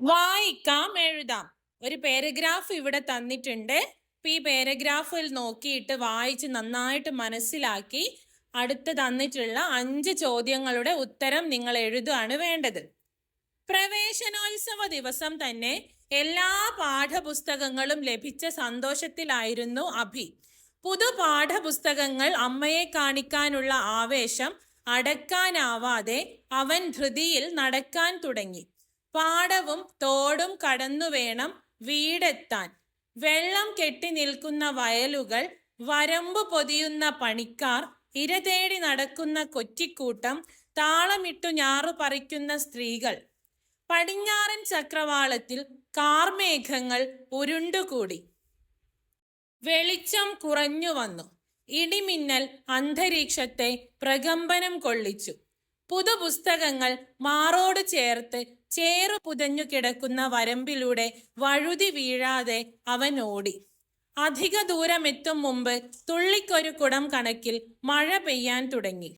വായിക്കാം എഴുതാം. ഒരു പാരഗ്രാഫ് ഇവിടെ തന്നിട്ടുണ്ട്. ഇപ്പൊ ഈ പാരഗ്രാഫിൽ നോക്കിയിട്ട് വായിച്ച് നന്നായിട്ട് മനസ്സിലാക്കി അടുത്ത് തന്നിട്ടുള്ള അഞ്ച് ചോദ്യങ്ങളുടെ ഉത്തരം നിങ്ങൾ എഴുതുകയാണ് വേണ്ടത്. പ്രവേശനോത്സവ ദിവസം തന്നെ എല്ലാ പാഠപുസ്തകങ്ങളും ലഭിച്ച സന്തോഷത്തിലായിരുന്നു അഭി. പുതു പാഠപുസ്തകങ്ങൾ അമ്മയെ കാണിക്കാനുള്ള ആവേശം അടക്കാനാവാതെ അവൻ ധൃതിയിൽ നടക്കാൻ തുടങ്ങി. പാടവും തോടും കടന്നു വേണം വീടെത്താൻ. വെള്ളം കെട്ടി നിൽക്കുന്ന വയലുകൾ വരമ്പ് പൊതിയുന്ന പണിക്കാർ ഇരതേടി നടക്കുന്ന കൊറ്റിക്കൂട്ടം താളമിട്ടു ഞാറു പറിക്കുന്ന സ്ത്രീകൾ. പടിഞ്ഞാറൻ ചക്രവാളത്തിൽ കാർമേഘങ്ങൾ ഉരുണ്ടുകൂടി. വെളിച്ചം കുറഞ്ഞു വന്നു. ഇടിമിന്നൽ അന്തരീക്ഷത്തെ പ്രകമ്പനം കൊള്ളിച്ചു. പുതുപുസ്തകങ്ങൾ മാറോട് ചേർത്ത് ചേറു പുതഞ്ഞു കിടക്കുന്ന വരമ്പിലൂടെ വഴുതി വീഴാതെ അവൻ ഓടി. അധിക ദൂരമെത്തും മുമ്പ് തുള്ളിക്കൊരു കുടം കണക്കിൽ മഴ പെയ്യാൻ തുടങ്ങി.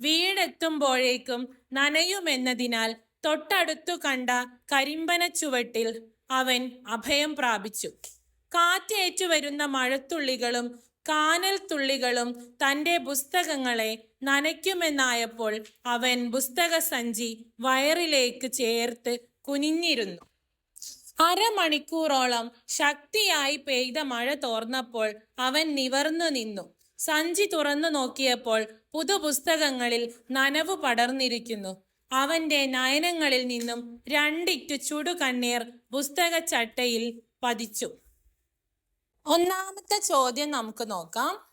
വീടെത്തുമ്പോഴേക്കും നനയുമെന്നതിനാൽ തൊട്ടടുത്തു കണ്ട കരിമ്പന ചുവട്ടിൽ അവൻ അഭയം പ്രാപിച്ചു. കാറ്റേറ്റു വരുന്ന മഴത്തുള്ളികളും കാനൽ തുള്ളികളും തന്റെ പുസ്തകങ്ങളെ നനയ്ക്കുമെന്നായപ്പോൾ അവൻ പുസ്തക സഞ്ചി വയറിലേക്ക് ചേർത്ത് കുനിഞ്ഞിരുന്നു. അരമണിക്കൂറോളം ശക്തിയായി പെയ്ത മഴ തോർന്നപ്പോൾ അവൻ നിവർന്നു നിന്നു. സഞ്ചി തുറന്നു നോക്കിയപ്പോൾ പുതുപുസ്തകങ്ങളിൽ നനവ് പടർന്നിരിക്കുന്നു. അവന്റെ നയനങ്ങളിൽ നിന്നും രണ്ടിറ്റു ചുടുകണ്ണീർ പുസ്തക ചട്ടയിൽ പതിച്ചു. ഒന്നാമത്തെ ചോദ്യം നമുക്ക് നോക്കാം.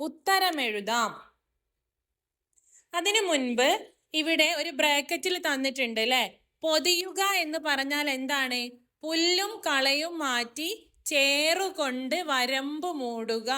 ഉത്തരമെഴുതാം അതിനു മുൻപ് ഇവിടെ ഒരു ബ്രാക്കറ്റിൽ തന്നിട്ടുണ്ട് അല്ലെ? പൊതിയുക എന്ന് പറഞ്ഞാൽ എന്താണ്? പുല്ലും കളയും മാറ്റി ചേറുകൊണ്ട് വരമ്പ് മൂടുക.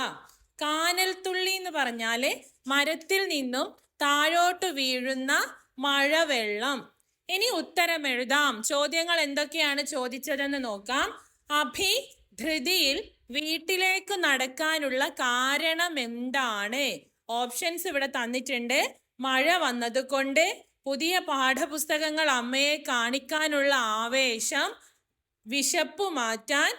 കാനൽ തുള്ളി എന്ന് പറഞ്ഞാൽ മരത്തിൽ നിന്നും താഴോട്ട് വീഴുന്ന മഴവെള്ളം. ഇനി ഉത്തരം എഴുതാം. ചോദ്യങ്ങൾ എന്തൊക്കെയാണ് ചോദിച്ചതെന്ന് നോക്കാം. അഭി ധൃതിയിൽ വീട്ടിലേക്ക് നടക്കാനുള്ള കാരണം എന്താണ് ഓപ്ഷൻസ് ഇവിടെ തന്നിട്ടുണ്ട്. മഴ വന്നതുകൊണ്ട് പുതിയ പാഠപുസ്തകങ്ങൾ അമ്മയെ കാണിക്കാനുള്ള ആവേശം വിശപ്പ് മാറ്റാൻ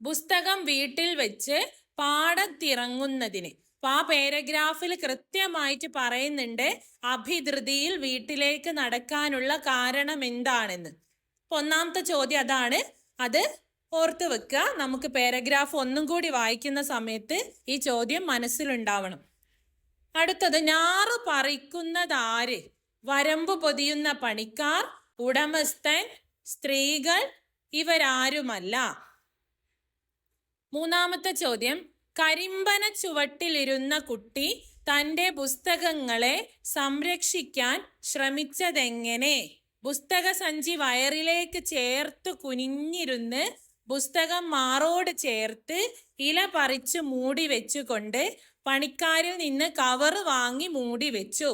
പുസ്തകം വീട്ടിൽ വെച്ച് പാടത്തിറങ്ങുന്നതിന് അപ്പൊ ആ പാരഗ്രാഫിൽ കൃത്യമായിട്ട് പറയുന്നുണ്ട് അഭിധൃതിയിൽ വീട്ടിലേക്ക് നടക്കാനുള്ള കാരണം എന്താണെന്ന് ഒന്നാമത്തെ ചോദ്യം അതാണ്. അത് ഓർത്ത് വെക്കുക നമുക്ക് പാരഗ്രാഫ് ഒന്നും കൂടി വായിക്കുന്ന സമയത്ത് ഈ ചോദ്യം മനസ്സിലുണ്ടാവണം. അടുത്തത് ഞാറ് പറിക്കുന്നതാര് വരമ്പ് പൊതിയുന്ന പണിക്കാർ ഉടമസ്ഥൻ സ്ത്രീകൾ ഇവരാരുമല്ല. മൂന്നാമത്തെ ചോദ്യം കരിമ്പന ചുവട്ടിലിരുന്ന കുട്ടി തന്റെ പുസ്തകങ്ങളെ സംരക്ഷിക്കാൻ ശ്രമിച്ചതെങ്ങനെ? പുസ്തക സഞ്ചി വയറിലേക്ക് ചേർത്ത് കുനിഞ്ഞിരുന്ന് പുസ്തകം മാറോട് ചേർത്ത് ഇല പറിച്ച് മൂടി വെച്ചുകൊണ്ട് പണിക്കാരിൽ നിന്ന് കവർ വാങ്ങി മൂടി വെച്ചു.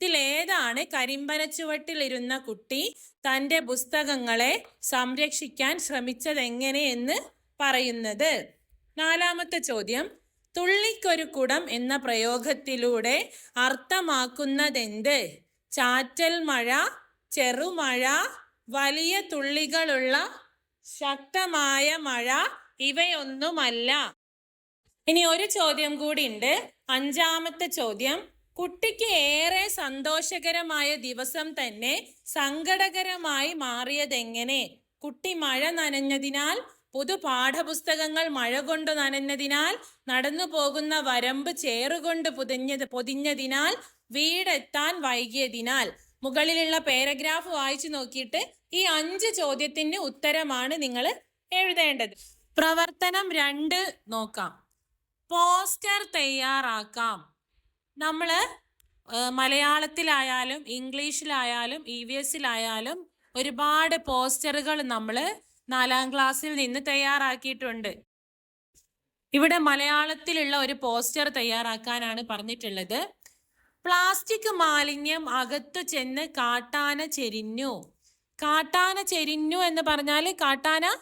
ഇതിലേതാണ് കരിമ്പനച്ചുവട്ടിലിരുന്ന കുട്ടി തന്റെ പുസ്തകങ്ങളെ സംരക്ഷിക്കാൻ ശ്രമിച്ചതെങ്ങനെയെന്ന് പറയുന്നത്. നാലാമത്തെ ചോദ്യം തുള്ളിക്കൊരു കുടം എന്ന പ്രയോഗത്തിലൂടെ അർത്ഥമാക്കുന്നതെന്ത്? ചാറ്റൽ മഴ ചെറുമഴ വലിയ തുള്ളികളുള്ള ശക്തമായ മഴ ഇവയൊന്നുമല്ല. ഇനി ഒരു ചോദ്യം കൂടി ഉണ്ട് അഞ്ചാമത്തെ ചോദ്യം. കുട്ടിക്ക് ഏറെ സന്തോഷകരമായ ദിവസം തന്നെ സങ്കടകരമായി മാറിയതെങ്ങനെ? കുട്ടി മഴ നനഞ്ഞതിനാൽ പുതു പാഠപുസ്തകങ്ങൾ മഴ കൊണ്ട് നനഞ്ഞതിനാൽ നടന്നു പോകുന്ന വരമ്പ് ചേറുകൊണ്ട് പുതിഞ്ഞത് പൊതിഞ്ഞതിനാൽ വീടെത്താൻ വൈകിയതിനാൽ. മുകളിലുള്ള പാരഗ്രാഫ് വായിച്ചു നോക്കിയിട്ട് ഈ അഞ്ച് ചോദ്യത്തിന് ഉത്തരമാണ് നിങ്ങൾ എഴുതേണ്ടത്. പ്രവർത്തനം രണ്ട് നോക്കാം. പോസ്റ്റർ തയ്യാറാക്കാം. നമ്മൾ മലയാളത്തിലായാലും ഇംഗ്ലീഷിലായാലും ഇ വി എസിലായാലും ഒരുപാട് പോസ്റ്ററുകൾ നമ്മൾ നാലാം ക്ലാസ്സിൽ നിന്ന് തയ്യാറാക്കിയിട്ടുണ്ട്. ഇവിടെ മലയാളത്തിലുള്ള ഒരു പോസ്റ്റർ തയ്യാറാക്കാനാണ് പറഞ്ഞിട്ടുള്ളത്. പ്ലാസ്റ്റിക് മാലിന്യം അകത്തു ചെന്ന് കാട്ടാന ചെരിഞ്ഞു. കാട്ടാന ചെരിഞ്ഞു എന്ന് പറഞ്ഞാൽ കാട്ടാന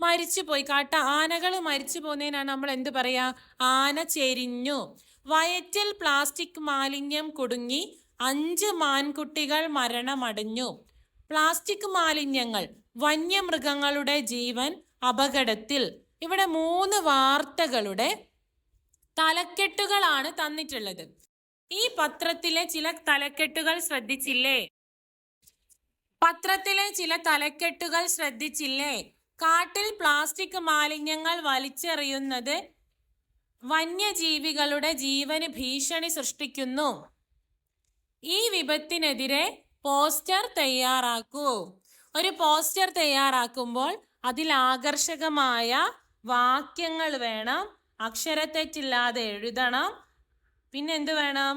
മരിച്ചു പോയി. കാട്ട ആനകൾ മരിച്ചു പോകുന്നതിനാണ് നമ്മൾ എന്ത് പറയാ? ആന ചെരിഞ്ഞു. വയറ്റിൽ പ്ലാസ്റ്റിക് മാലിന്യം കുടുങ്ങി അഞ്ച് മാൻകുട്ടികൾ മരണമടഞ്ഞു. പ്ലാസ്റ്റിക് മാലിന്യങ്ങൾ വന്യമൃഗങ്ങളുടെ ജീവൻ അപകടത്തിൽ. ഇവിടെ മൂന്ന് വാർത്തകളുടെ തലക്കെട്ടുകളാണ് തന്നിട്ടുള്ളത്. ഈ പത്രത്തിലെ ചില തലക്കെട്ടുകൾ ശ്രദ്ധിച്ചില്ലേ? പത്രത്തിലെ ചില തലക്കെട്ടുകൾ ശ്രദ്ധിച്ചില്ലേ? കാട്ടിൽ പ്ലാസ്റ്റിക് മാലിന്യങ്ങൾ വലിച്ചെറിയുന്നത് വന്യജീവികളുടെ ജീവന് ഭീഷണി സൃഷ്ടിക്കുന്നു. ഈ വിപത്തിനെതിരെ പോസ്റ്റർ തയ്യാറാക്കൂ. ഒരു പോസ്റ്റർ തയ്യാറാക്കുമ്പോൾ അതിൽ ആകർഷകമായ വാക്യങ്ങൾ വേണം അക്ഷരത്തെറ്റില്ലാതെ എഴുതണം പിന്നെ എന്ത് വേണം?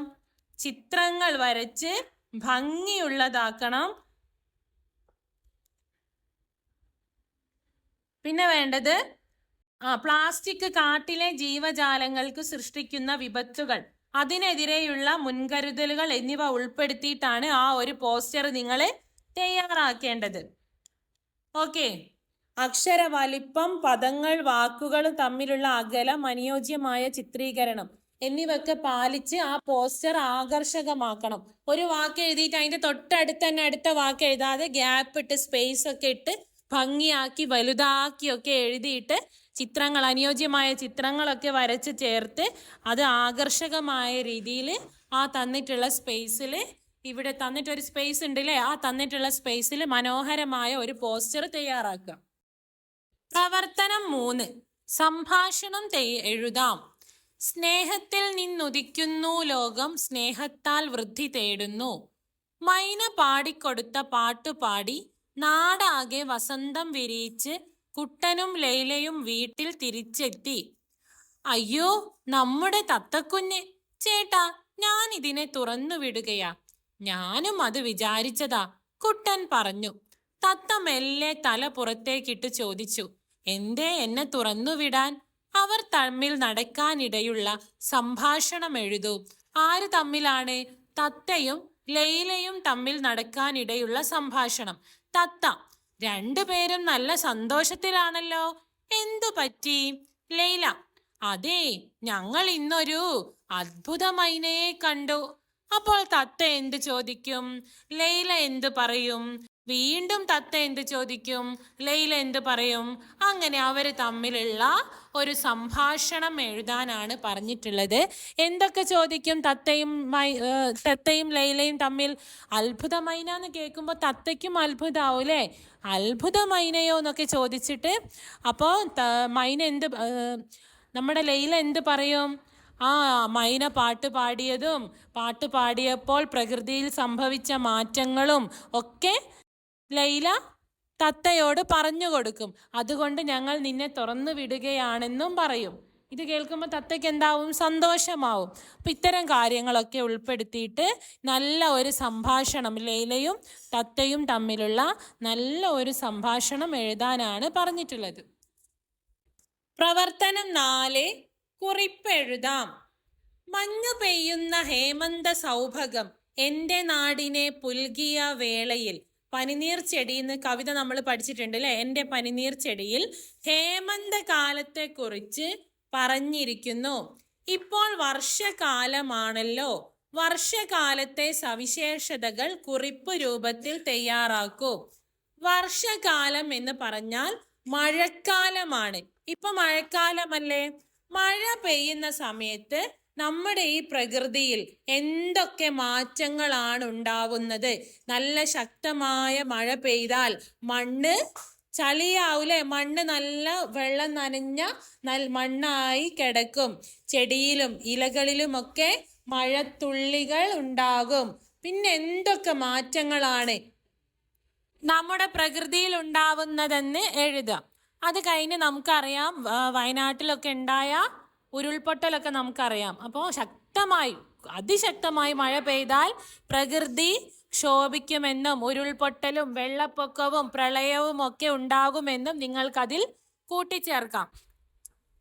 ചിത്രങ്ങൾ വരച്ച് ഭംഗിയുള്ളതാക്കണം. പിന്നെ വേണ്ടത് ആ പ്ലാസ്റ്റിക് കാട്ടിലെ ജീവജാലങ്ങൾക്ക് സൃഷ്ടിക്കുന്ന വിപത്തുകൾ അതിനെതിരെയുള്ള മുൻകരുതലുകൾ എന്നിവ ഉൾപ്പെടുത്തിയിട്ടാണ് ആ ഒരു പോസ്റ്റർ നിങ്ങൾ തയ്യാറാക്കേണ്ടത്. ഓക്കെ. അക്ഷര വലിപ്പം പദങ്ങൾ വാക്കുകൾ തമ്മിലുള്ള അകലം അനുയോജ്യമായ ചിത്രീകരണം. എന്നിവയൊക്കെ പാലിച്ച് ആ പോസ്റ്റർ ആകർഷകമാക്കണം. ഒരു വാക്ക് എഴുതിയിട്ട് അതിന്റെ തൊട്ടടുത്ത് തന്നെ അടുത്ത വാക്ക് എഴുതാതെ ഗ്യാപ്പ് ഇട്ട് സ്പേസ് ഒക്കെ ഇട്ട് ഭംഗിയാക്കി വലുതാക്കിയൊക്കെ എഴുതിയിട്ട് ചിത്രങ്ങൾ അനുയോജ്യമായ ചിത്രങ്ങളൊക്കെ വരച്ച് ചേർത്ത് അത് ആകർഷകമായ രീതിയിൽ ആ തന്നിട്ടുള്ള സ്പേസിൽ ഇവിടെ തന്നിട്ടൊരു സ്പേസ് ഉണ്ടല്ലേ? ആ തന്നിട്ടുള്ള സ്പേസിൽ മനോഹരമായ ഒരു പോസ്റ്റർ തയ്യാറാക്കുക. പ്രവർത്തനം മൂന്ന്. സംഭാഷണം എഴുതാം. സ്നേഹത്തിൽ നിന്നുദിക്കുന്നു ലോകം സ്നേഹത്താൽ വൃദ്ധി തേടുന്നു. മൈന പാടിക്കൊടുത്ത പാട്ടുപാടി നാടാകെ വസന്തം വിരിയിച്ച് കുട്ടനും ലൈലയും വീട്ടിൽ തിരിച്ചെത്തി. അയ്യോ നമ്മുടെ തത്തക്കുഞ്ഞ്. ചേട്ടാ ഞാൻ ഇതിനെ തുറന്നു വിടുകയാ. ഞാനും അത് വിചാരിച്ചതാ കുട്ടൻ പറഞ്ഞു. തത്ത മെല്ലെ തല പുറത്തേക്കിട്ട് ചോദിച്ചു എന്തേ എന്നെ തുറന്നു വിടാൻ? അവർ തമ്മിൽ നടക്കാനിടയുള്ള സംഭാഷണം എഴുതൂ ആര് തമ്മിലാണ് തത്തയും ലൈലയും തമ്മിൽ നടക്കാനിടയുള്ള സംഭാഷണം. തത്ത രണ്ടുപേരും നല്ല സന്തോഷത്തിലാണല്ലോ. എന്തു പറ്റി? ലൈല അതെ ഞങ്ങൾ ഇന്നൊരു അത്ഭുതമൈനയെ കണ്ടു. അപ്പോൾ തത്ത എന്ത് ചോദിക്കും? ലൈല എന്ത് പറയും? വീണ്ടും തത്ത എന്ത് ചോദിക്കും? ലൈല എന്ത് പറയും? അങ്ങനെ അവർ തമ്മിലുള്ള ഒരു സംഭാഷണം എഴുതാനാണ് പറഞ്ഞിട്ടുള്ളത്. എന്തൊക്കെ ചോദിക്കും തത്തയും തത്തയും ലൈലയും തമ്മിൽ? അത്ഭുതമൈന എന്ന് കേൾക്കുമ്പോൾ തത്തയ്ക്കും അത്ഭുതമാവും അല്ലേ അത്ഭുതമൈനയോ എന്നൊക്കെ ചോദിച്ചിട്ട് അപ്പോൾ മൈന എന്ത് നമ്മുടെ ലൈല എന്ത് പറയും? ആ മൈന പാട്ട് പാടിയതും പാട്ട് പാടിയപ്പോൾ പ്രകൃതിയിൽ സംഭവിച്ച മാറ്റങ്ങളും ഒക്കെ ലൈല തത്തയോട് പറഞ്ഞു കൊടുക്കും. അതുകൊണ്ട് ഞങ്ങൾ നിന്നെ തുറന്നു വിടുകയാണെന്നും പറയും. ഇത് കേൾക്കുമ്പോൾ തത്തയ്ക്ക് എന്താവും? സന്തോഷമാവും. അപ്പം ഇത്തരം കാര്യങ്ങളൊക്കെ ഉൾപ്പെടുത്തിയിട്ട് നല്ല ഒരു സംഭാഷണം ലൈലയും തത്തയും തമ്മിലുള്ള നല്ല ഒരു സംഭാഷണം എഴുതാനാണ് പറഞ്ഞിട്ടുള്ളത്. പ്രവർത്തനം നാല് കുറിപ്പെഴുതാം മഞ്ഞു പെയ്യുന്ന ഹേമന്ത സൗഭകം എന്റെ നാടിനെ പുൽകിയ വേളയിൽ പനിനീർ ചെടി എന്ന് കവിത നമ്മൾ പഠിച്ചിട്ടുണ്ട് അല്ലേ എന്റെ പനിനീർ ചെടിയിൽ ഹേമന്ത കാലത്തെക്കുറിച്ച് പറഞ്ഞിരിക്കുന്നു. ഇപ്പോൾ വർഷകാലമാണല്ലോ. വർഷകാലത്തെ സവിശേഷതകൾ കുറിപ്പ് രൂപത്തിൽ തയ്യാറാക്കൂ. വർഷകാലം എന്ന് പറഞ്ഞാൽ മഴക്കാലമാണ്. ഇപ്പൊ മഴക്കാലമല്ലേ? മഴ പെയ്യുന്ന സമയത്ത് നമ്മുടെ ഈ പ്രകൃതിയിൽ എന്തൊക്കെ മാറ്റങ്ങളാണ് ഉണ്ടാവുന്നത്? നല്ല ശക്തമായ മഴ പെയ്താൽ മണ്ണ് ചളിയാവൂലേ? മണ്ണ് നല്ല വെള്ളം നനഞ്ഞ നൽ മണ്ണായി കിടക്കും. ചെടിയിലും ഇലകളിലുമൊക്കെ മഴത്തുള്ളികൾ ഉണ്ടാകും. പിന്നെ എന്തൊക്കെ മാറ്റങ്ങളാണ് നമ്മുടെ പ്രകൃതിയിൽ ഉണ്ടാവുന്നതെന്ന് എഴുതാം. അത് കഴിഞ്ഞ് നമുക്കറിയാം വയനാട്ടിലൊക്കെ ഉണ്ടായ ഉരുൾപൊട്ടലൊക്കെ നമുക്കറിയാം. അപ്പോൾ ശക്തമായി അതിശക്തമായി മഴ പെയ്താൽ പ്രകൃതി ക്ഷോഭിക്കുമെന്നും ഉരുൾപൊട്ടലും വെള്ളപ്പൊക്കവും പ്രളയവും ഒക്കെ ഉണ്ടാകുമെന്നും നിങ്ങൾക്കതിൽ കൂട്ടിച്ചേർക്കാം.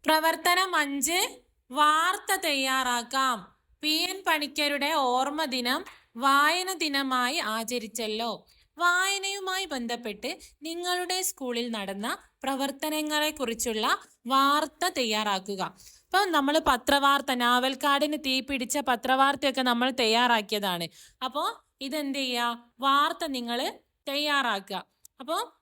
പ്രവർത്തനം അഞ്ച് വാർത്ത തയ്യാറാക്കാം. പി. എൻ. പണിക്കരുടെ ഓർമ്മ ദിനം വായന ദിനമായി ആചരിച്ചല്ലോ. വായനയുമായി ബന്ധപ്പെട്ട് നിങ്ങളുടെ സ്കൂളിൽ നടന്ന പ്രവർത്തനങ്ങളെക്കുറിച്ചുള്ള വാർത്ത തയ്യാറാക്കുക. അപ്പോൾ നമ്മൾ പത്രവാർത്ത നാവൽക്കാടിന് തീ പിടിച്ച പത്രവാർത്തയൊക്കെ നമ്മൾ തയ്യാറാക്കിയതാണ്. അപ്പോൾ ഇതെന്ത് ചെയ്യുക വാർത്ത നിങ്ങൾ തയ്യാറാക്കുക. അപ്പോൾ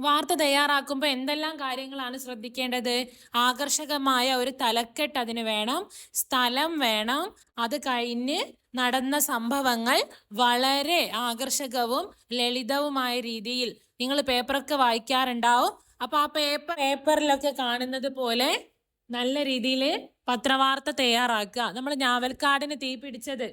വാർത്ത തയ്യാറാക്കുമ്പോൾ എന്തെല്ലാം കാര്യങ്ങളാണ് ശ്രദ്ധിക്കേണ്ടത്? ആകർഷകമായ ഒരു തലക്കെട്ട് അതിന് വേണം സ്ഥലം വേണം. അത് കഴിഞ്ഞ് നടന്ന സംഭവങ്ങൾ വളരെ ആകർഷകവും ലളിതവുമായ രീതിയിൽ നിങ്ങൾ പേപ്പറൊക്കെ വായിക്കാറുണ്ടാവും. അപ്പോൾ ആ പേപ്പർ പേപ്പറിലൊക്കെ കാണുന്നത് പോലെ നല്ല രീതിയിൽ പത്രവാർത്ത തയ്യാറാക്കുക. നമ്മൾ ഞാവൽക്കാടിന് തീ പിടിച്ചത്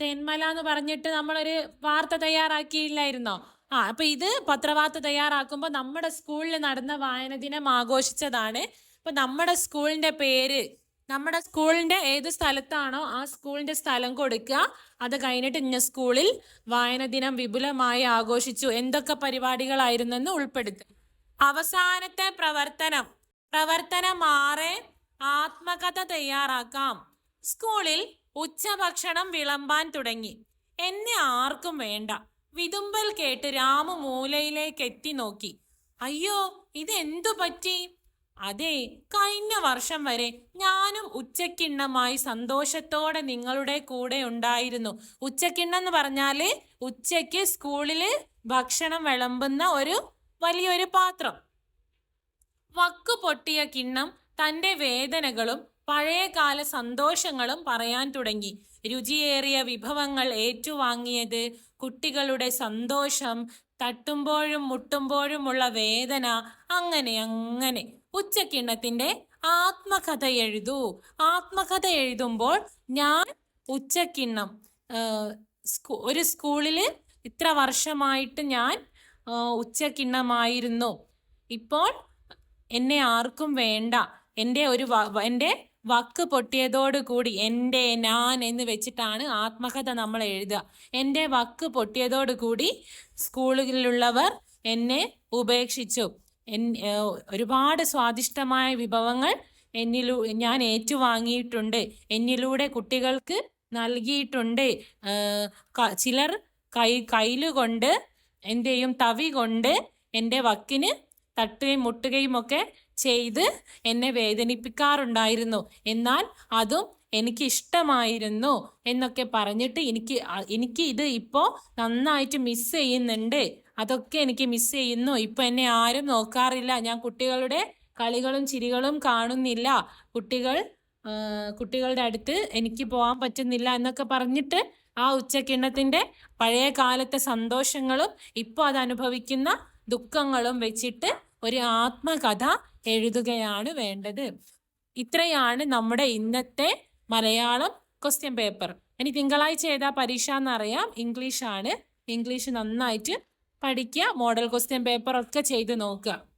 തെന്മല എന്ന് പറഞ്ഞിട്ട് നമ്മളൊരു വാർത്ത തയ്യാറാക്കിയില്ലായിരുന്നോ? ആ അപ്പൊ ഇത് പത്രവാർത്ത തയ്യാറാക്കുമ്പോൾ നമ്മുടെ സ്കൂളിൽ നടന്ന വായന ദിനം ആഘോഷിച്ചതാണ്. അപ്പൊ നമ്മുടെ സ്കൂളിന്റെ പേര് നമ്മുടെ സ്കൂളിന്റെ ഏത് സ്ഥലത്താണോ ആ സ്കൂളിന്റെ സ്ഥലം കൊടുക്കുക. അത് കഴിഞ്ഞിട്ട് ഇന്ന സ്കൂളിൽ വായന ദിനം വിപുലമായി ആഘോഷിച്ചു. എന്തൊക്കെ പരിപാടികളായിരുന്നെന്ന് ഉൾപ്പെടുത്തും. അവസാനത്തെ പ്രവർത്തനം പ്രവർത്തനം ആറ് ആത്മകഥ തയ്യാറാക്കാം. സ്കൂളിൽ ഉച്ചഭക്ഷണം വിളമ്പാൻ തുടങ്ങി. എന്നെ ആർക്കും വേണ്ട. വിതുമ്പൽ കേട്ട് രാമു മൂലയിലേക്ക് എത്തി നോക്കി. അയ്യോ ഇത് എന്തു പറ്റി? അതെ കഴിഞ്ഞ വർഷം വരെ ഞാനും ഉച്ചക്കിണ്ണമായി സന്തോഷത്തോടെ നിങ്ങളുടെ കൂടെ ഉണ്ടായിരുന്നു. ഉച്ചക്കിണ്ണം എന്ന് പറഞ്ഞാൽ ഉച്ചയ്ക്ക് സ്കൂളിൽ ഭക്ഷണം വിളമ്പുന്ന ഒരു വലിയൊരു പാത്രം. വക്ക് പൊട്ടിയ കിണ്ണം തന്റെ വേദനകളും പഴയകാല സന്തോഷങ്ങളും പറയാൻ തുടങ്ങി. രുചിയേറിയ വിഭവങ്ങൾ ഏറ്റുവാങ്ങിയത് കുട്ടികളുടെ സന്തോഷം തട്ടുമ്പോഴും മുട്ടുമ്പോഴുമുള്ള വേദന അങ്ങനെ അങ്ങനെ. ഉച്ചക്കിണ്ണത്തിന്റെ ആത്മകഥ എഴുതൂ. ആത്മകഥ എഴുതുമ്പോൾ ഞാൻ ഉച്ചക്കിണ്ണം ഒരു സ്കൂളിൽ ഇത്ര വർഷമായിട്ട് ഞാൻ ഉച്ചക്കിണ്ണമായിരുന്നു. ഇപ്പോൾ എന്നെ ആർക്കും വേണ്ട. എന്റെ ഒരു എന്റെ വക്ക് പൊട്ടിയതോടുകൂടി എന്റെ ഞാൻ എന്ന് വെച്ചിട്ടാണ് ആത്മകഥ നമ്മൾ എഴുതുക. എന്റെ വക്ക് പൊട്ടിയതോടുകൂടി സ്കൂളിലുള്ളവർ എന്നെ ഉപേക്ഷിച്ചു. എൻ ഒരുപാട് സ്വാദിഷ്ടമായ വിഭവങ്ങൾ എന്നിലൂ ഞാൻ ഏറ്റുവാങ്ങിയിട്ടുണ്ട്. എന്നിലൂടെ കുട്ടികൾക്ക് നൽകിയിട്ടുണ്ട്. ചിലർ കൈ കയ്യിലുകൊണ്ട് എന്തെയും തവി കൊണ്ട് എന്റെ വക്കിന് തട്ടുകയും മുട്ടുകയും ഒക്കെ ചെയ്ത് എന്നെ വേദനിപ്പിക്കാറുണ്ടായിരുന്നു. എന്നാൽ അതും എനിക്ക് ഇഷ്ടമായിരുന്നു എന്നൊക്കെ പറഞ്ഞിട്ട് എനിക്ക് എനിക്ക് ഇത് ഇപ്പോൾ നന്നായിട്ട് മിസ് ചെയ്യുന്നുണ്ട്. അതൊക്കെ എനിക്ക് മിസ് ചെയ്യുന്നു. ഇപ്പം എന്നെ ആരും നോക്കാറില്ല. ഞാൻ കുട്ടികളുടെ കളികളും ചിരികളും കാണുന്നില്ല. കുട്ടികൾ കുട്ടികളുടെ അടുത്ത് എനിക്ക് പോകാൻ പറ്റുന്നില്ല എന്നൊക്കെ പറഞ്ഞിട്ട് ആ ഉച്ചക്കിണ്ണത്തിന്റെ പഴയ കാലത്തെ സന്തോഷങ്ങളും ഇപ്പോൾ അത് അനുഭവിക്കുന്ന ദുഃഖങ്ങളും വെച്ചിട്ട് ഒരു ആത്മകഥ എഴുതുകയാണ് വേണ്ടത്. ഇത്രയാണ് നമ്മുടെ ഇന്നത്തെ മലയാളം ക്വസ്റ്റ്യൻ പേപ്പർ ഇനി തിങ്കളാഴ്ച ഏതാ പരീക്ഷ എന്നറിയാം. ഇംഗ്ലീഷാണ്. ഇംഗ്ലീഷ് നന്നായിട്ട് പഠിക്കുക. മോഡൽ ക്വസ്റ്റ്യൻ പേപ്പർ ഒക്കെ ചെയ്ത് നോക്കുക.